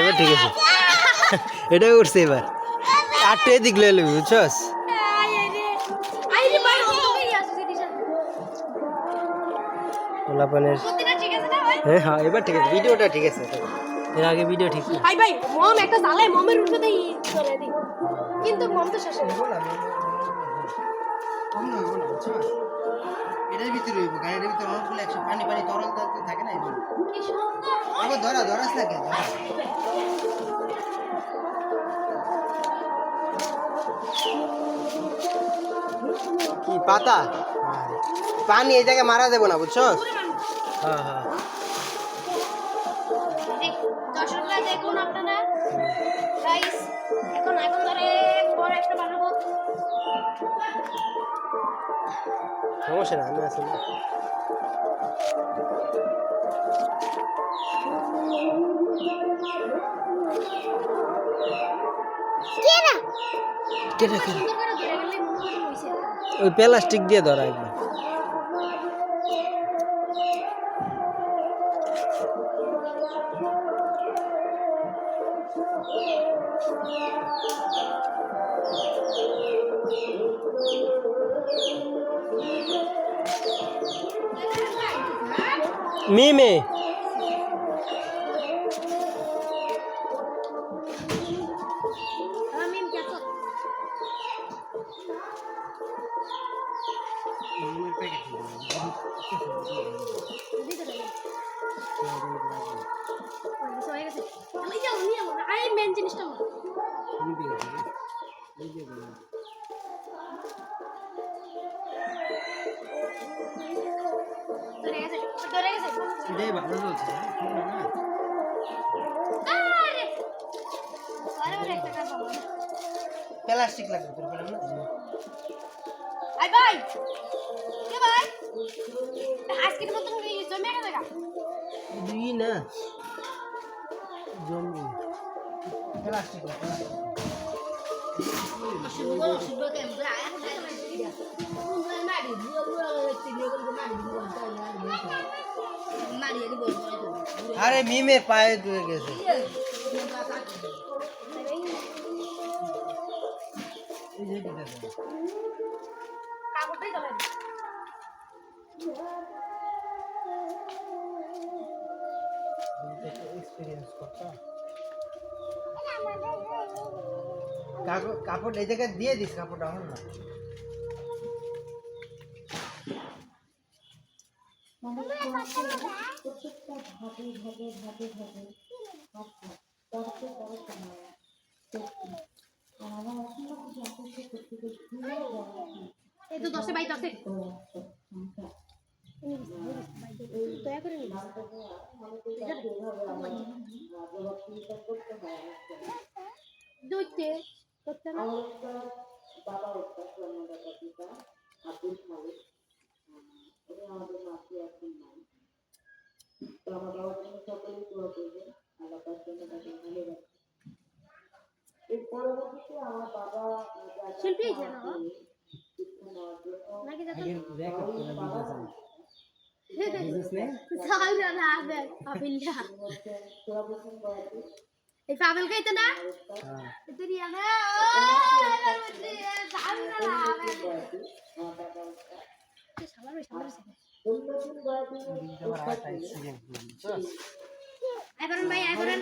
এবার ঠিক আছে। এটা উঠছে এবার। আটটু এদিক লয়ে লবি বুঝছস? ভাই আছে পোলাপানের ঠিক আছে হ্যাঁ হ্যাঁ এবার ঠিক আছে ভিডিওটা ঠিক আছে। এর আগে ভিডিও ঠিক না আই ভাই মম একটা জ্বালায় মমের উঠে দেই চলে দিই। কিন্তু মম তো শেষ হয়ে এটার ভিতরে হইব গাড়ির ভিতরে অনেকগুলো একশো পানি পানি তরল তরল থাকে না আবার ধরা ধরাস থাকে কি পাতা? পানি এই জায়গায় মারা যাব না বুঝছ হ্যাঁ হ্যাঁ। দর্শকরা দেখুন আপনারা। এখন এখন ধরে বড় একটা বানাবো। সমস্যা না আমি আছি না কেটে কেটে ওই প্লাস্টিক দিয়ে ধরা একবার মিমে এটাই ভালো চলছে। কাজ হবে প্লাস্টিক লাগবে তোর বলে আই ভাই! কে ভাই? আজকের মতন জমে গেছে গা দুই না। জমি। প্লাস্টিক আরে মিমের পায়ে ধুয়ে গেছে কাপড় এই জায়গায় দিয়ে দিস এটা দেখো। কাপড়টাই চলে এক্সপিরিয়েন্স করতে কাপড় কাপড় এই জায়গায় দিয়ে দিস কাপড়টা আমার না এই তো দশে বাই দশে দয়া করে দুইতে করতে না? শিল্পী যেন নাকি যাতে এই পাগল কইতে না এতে না সাউরা আই করেন ভাই আই করেন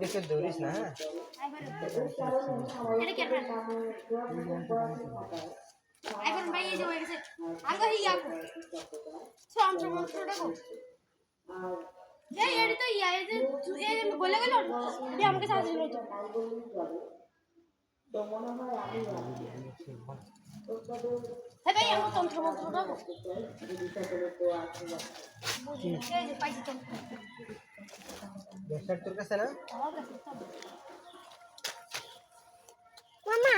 দেখে ধরিস না হ্যাঁ আই করেন এটা কি করেন আই করেন ভাই এই যে হয়ে গেছে আঙ্গ হিয়া কো সম সম দেখো এই এর তো ইয়া এই যে এই বলে গেল যে আমাকে সাহায্য করতে তো মনে হয় আমি ভাই আমার না। তোর কাছে না? মামা